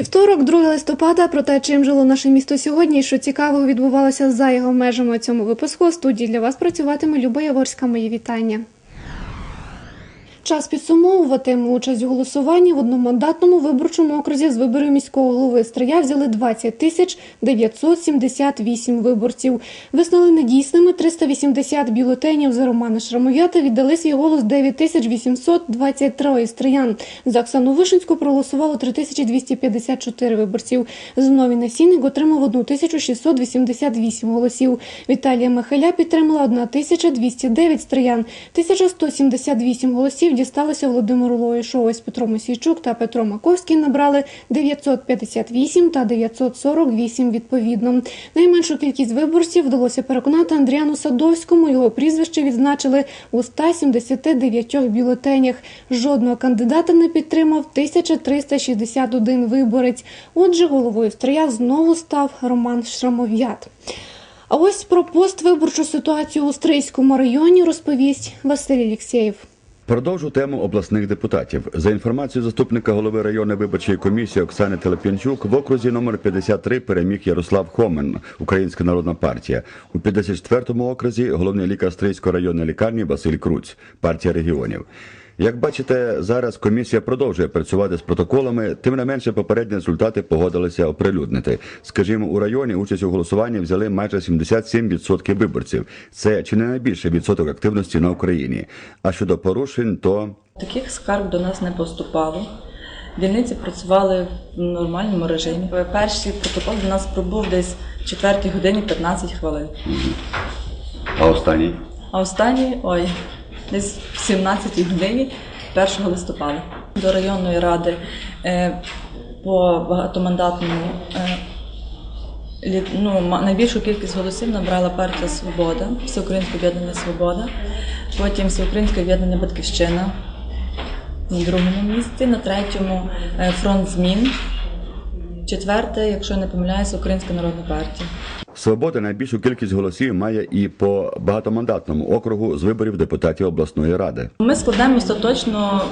Вівторок, 2 листопада, про те, чим жило наше місто сьогодні, і що цікавого відбувалося за його межами у цьому випуску. Студії для вас працюватиме Люба Яворська. Мої вітання. Час підсумовуватиме участь у голосуванні в одномандатному виборчому окрузі з виборів міського голови Стрия взяли 20 тисяч 978 виборців. Визнали недійсними 380 бюлетенів за Романа Шрамов'ята. Віддали свій голос 9 тисяч 823 стриян. За Оксану Вишинську проголосувало 3254 виборців. Зиновій Насінник отримав 1688 голосів. Віталія Михайля підтримала 1209 стриян. 1178 голосів дісталося Володимиру Лоїшу. Ось Петро Мосійчук та Петро Маковський набрали 958 та 948 відповідно. Найменшу кількість виборців вдалося переконати Андріану Садовському. Його прізвище відзначили у 179 бюлетенях. Жодного кандидата не підтримав 1361 виборець. Отже, головою стрия знову став Роман Шрамов'ят. А ось про поствиборчу ситуацію у Стрийському районі розповість Василь Алєксєєв. Продовжу тему обласних депутатів. За інформацією заступника голови районної виборчої комісії Оксани Телепінчук, в окрузі номер 53 переміг Ярослав Хомен, Українська народна партія. У 54-му окрузі головний лікар Стрийської районної лікарні Василь Круць, партія регіонів. Як бачите, зараз комісія продовжує працювати з протоколами, тим не менше попередні результати погодилися оприлюднити. Скажімо, у районі участь у голосуванні взяли майже 77% виборців. Це чи не найбільший відсоток активності на Україні. А щодо порушень, то Таких скарг до нас не поступало. Дільниці працювали в нормальному режимі. Перший протокол до нас пробув десь в 4 годині 15 хвилин. а останній А останній, ой, десь в 17 годині 1 листопада. До районної ради е, по багатомандатному е, ну, найбільшу кількість голосів набрала партія Свобода, Всеукраїнське об'єднання Свобода, потім Всеукраїнське об'єднання Батьківщина на другому місці, на третьому е, фронт змін. Четверте, якщо я не помиляюся, Українська народна партія. Свобода найбільшу кількість голосів має і по багатомандатному округу з виборів депутатів обласної ради. Ми складаємо остаточно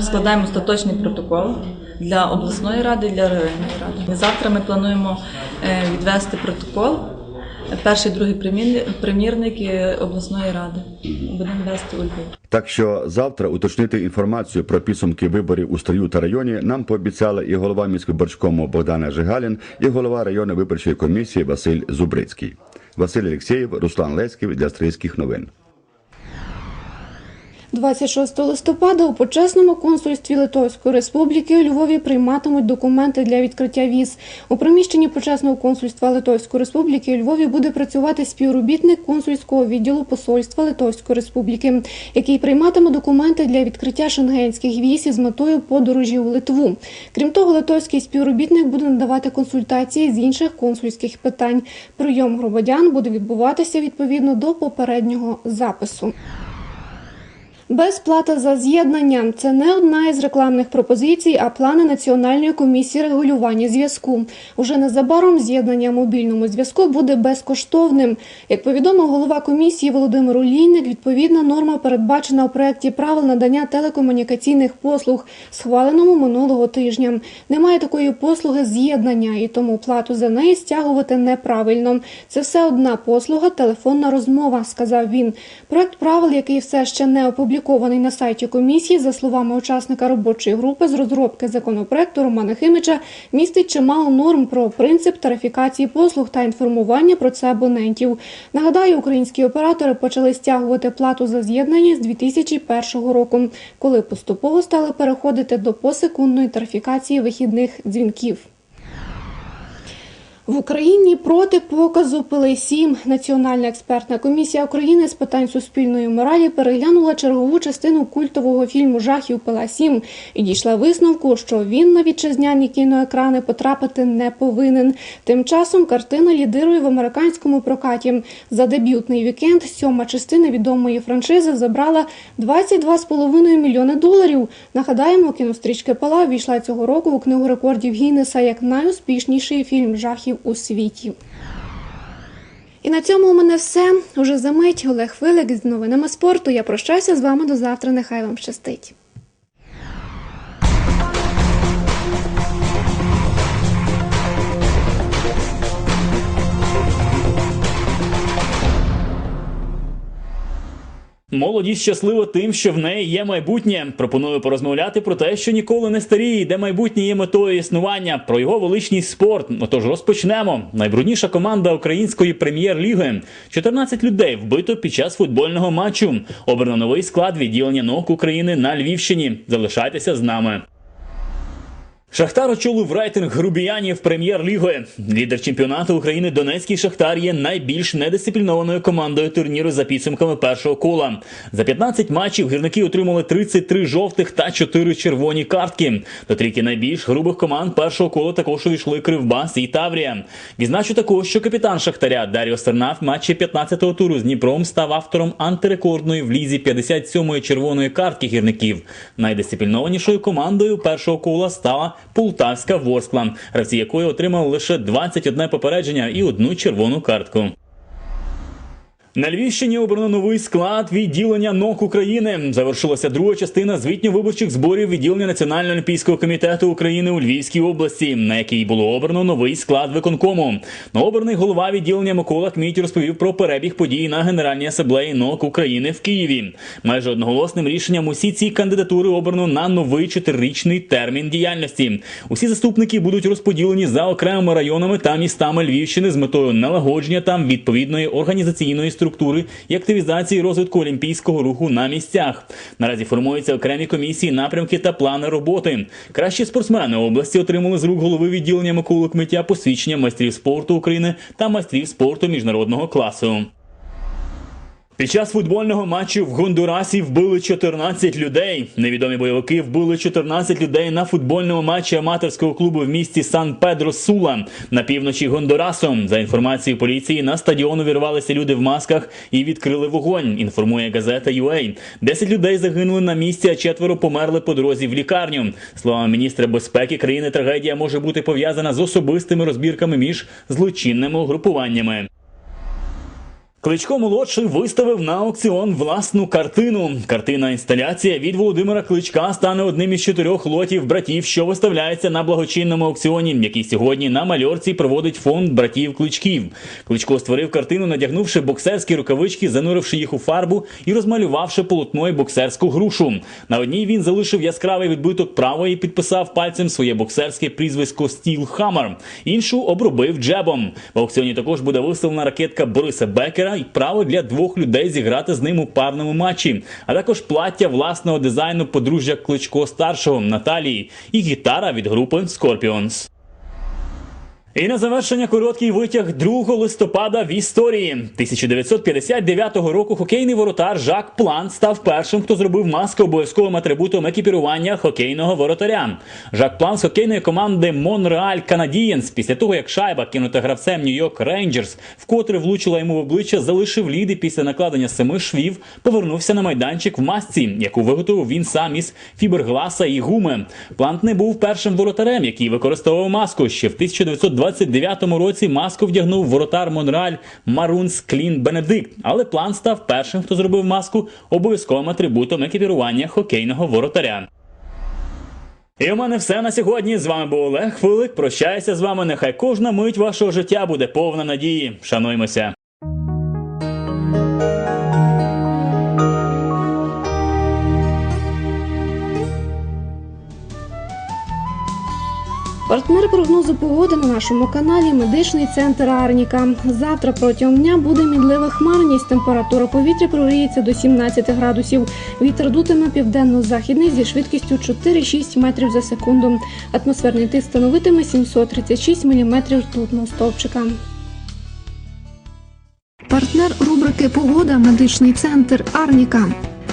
складаємо остаточний протокол для обласної ради для районної ради. Завтра ми плануємо е, відвести протокол. Перший, другий примірник, обласної ради. Будемо вести у Львів. Так що завтра уточнити інформацію про підсумки виборів у стрію та районі нам пообіцяли і голова міськвиборчкому Богдана Жигалін, і голова районної виборчої комісії Василь Зубрицький. Василь Олексєєв, Руслан Леськів для Стрийських новин. 26 листопада у почесному консульстві Литовської Республіки у Львові прийматимуть документи для відкриття віз. У приміщенні почесного консульства Литовської Республіки у Львові буде працювати співробітник консульського відділу посольства Литовської Республіки, який прийматиме документи для відкриття шенгенських віз із метою подорожі у Литву. Крім того, литовський співробітник буде надавати консультації з інших консульських питань. Прийом громадян буде відбуватися відповідно до попереднього запису. Безплата за з'єднання це не одна із рекламних пропозицій, а плани Національної комісії регулювання зв'язку. Уже незабаром з'єднання мобільному зв'язку буде безкоштовним. Як повідомив голова комісії Володимир Улійник, відповідна норма передбачена у проєкті правил надання телекомунікаційних послуг, схваленому минулого тижня. Немає такої послуги з'єднання, і тому плату за неї стягувати неправильно. Це все одна послуга, телефонна розмова, сказав він. Проект правил, який все ще не опублікований на сайті комісії, за словами учасника робочої групи з розробки законопроекту Романа Химича, містить чимало норм про принцип тарифікації послуг та інформування про це абонентів. Нагадаю, українські оператори почали стягувати плату за з'єднання з 2001 року, коли поступово стали переходити до посекундної тарифікації вихідних дзвінків. В Україні проти показу пили 7 Національна експертна комісія України з питань суспільної моралі переглянула чергову частину культового фільму Жахів пила 7 і дійшла висновку, що він на вітчизняні кіноекрани потрапити не повинен. Тим часом картина лідирує в американському прокаті. За дебютний вікенд сьома частина відомої франшизи забрала 22,5 мільйони доларів. Нагадаємо, кінострічка Пала війшла цього року у книгу рекордів Гіннеса як найуспішніший фільм жахів у світі. І на цьому у мене все. Уже за мить Олег Филик з новинами спорту. Я прощаюся з вами до завтра. Нехай вам щастить. Молодість щаслива тим, що в неї є майбутнє. Пропоную порозмовляти про те, що ніколи не старіє, де майбутнє є метою існування, про його величність спорт. Отож розпочнемо. Найбрудніша команда української прем'єр-ліги. 14 людей вбито під час футбольного матчу. Обрано новий склад відділення ног України на Львівщині. Залишайтеся з нами. Шахтар очолив рейтинг грубіянів прем'єр-ліги. Лідер чемпіонату України Донецький Шахтар є найбільш недисциплінованою командою турніру за підсумками першого кола. За 15 матчів гірники отримали 33 жовтих та 4 червоні картки. До трійки найбільш грубих команд першого кола також увійшли Кривбас і Таврія. Відзначу також, що капітан Шахтаря Даріо Серна в матчі 15-го туру з Дніпром став автором антирекордної в лізі 57-ї червоної картки гірників. Найдисциплінованішою командою першого кола стала Полтавська Ворскла, гравці якої отримали лише 21 попередження і одну червону картку. На Львівщині обрано новий склад відділення НОК України. Завершилася друга частина звітньо-виборчих зборів відділення Національного олімпійського комітету України у Львівській області, на якій було обрано новий склад виконкому. Новообраний голова відділення Микола Кміть розповів про перебіг подій на Генеральній асамблеї НОК України в Києві. Майже одноголосним рішенням усі ці кандидатури обрано на новий чотирирічний термін діяльності. Усі заступники будуть розподілені за окремими районами та містами Львівщини з метою налагодження там відповідної організаційної структури і активізації розвитку олімпійського руху на місцях. Наразі формуються окремі комісії, напрямки та плани роботи. Кращі спортсмени області отримали з рук голови відділення Миколи Кмиття посвідчення майстрів спорту України та майстрів спорту міжнародного класу. Під час футбольного матчу в Гондурасі вбили 14 людей. Невідомі бойовики вбили 14 людей на футбольному матчі аматорського клубу в місті Сан Педро Сула на півночі Гондурасу. За інформацією поліції, на стадіон увірвалися люди в масках і відкрили вогонь. Інформує газета UA. 10 людей загинули на місці, а четверо померли по дорозі в лікарню. Словами міністра безпеки країни, трагедія може бути пов'язана з особистими розбірками між злочинними угрупуваннями. Кличко молодший виставив на аукціон власну картину. Картина інсталяція від Володимира Кличка стане одним із чотирьох лотів братів, що виставляється на благочинному аукціоні, який сьогодні на мальорці проводить фонд братів Кличків. Кличко створив картину, надягнувши боксерські рукавички, зануривши їх у фарбу і розмалювавши полотною боксерську грушу. На одній він залишив яскравий відбиток правої підписав пальцем своє боксерське прізвисько Стіл Хаммер. Іншу обробив джебом. В аукціоні також буде виставлена ракетка Бориса Бекера і право для двох людей зіграти з ним у парному матчі, а також плаття власного дизайну подружжя Кличко старшого Наталії і гітара від групи Scorpions. І на завершення короткий витяг 2 листопада в історії 1959 року. Хокейний воротар Жак План став першим, хто зробив маску обов'язковим атрибутом екіпірування хокейного воротаря. Жак План з хокейної команди Монреаль Канадієнс після того, як шайба кинута гравцем Нью-Йорк Рейнджерс, вкотре влучила йому в обличчя, залишив лід і після накладення семи швів повернувся на майданчик в масці, яку виготовив він сам із фібергласа і гуми. Плант не був першим воротарем, який використовував маску. Ще в 1929 році маску вдягнув воротар Монреаль Марунс Клін Бенедикт, але план став першим, хто зробив маску обов'язковим атрибутом екіпірування хокейного воротаря. І у мене все на сьогодні. З вами був Олег Филик. Прощаюся з вами. Нехай кожна мить вашого життя буде повна надії. Шануймося. Партнер прогнозу погоди на нашому каналі Медичний центр Арніка. Завтра протягом дня буде мідлива хмарність. Температура повітря прогріється до 17 градусів. Вітер дутиме південно-західний зі швидкістю 4-6 метрів за секунду. Атмосферний тиск становитиме 736 мм ртутного стовпчика. Партнер рубрики Погода медичний центр Арніка.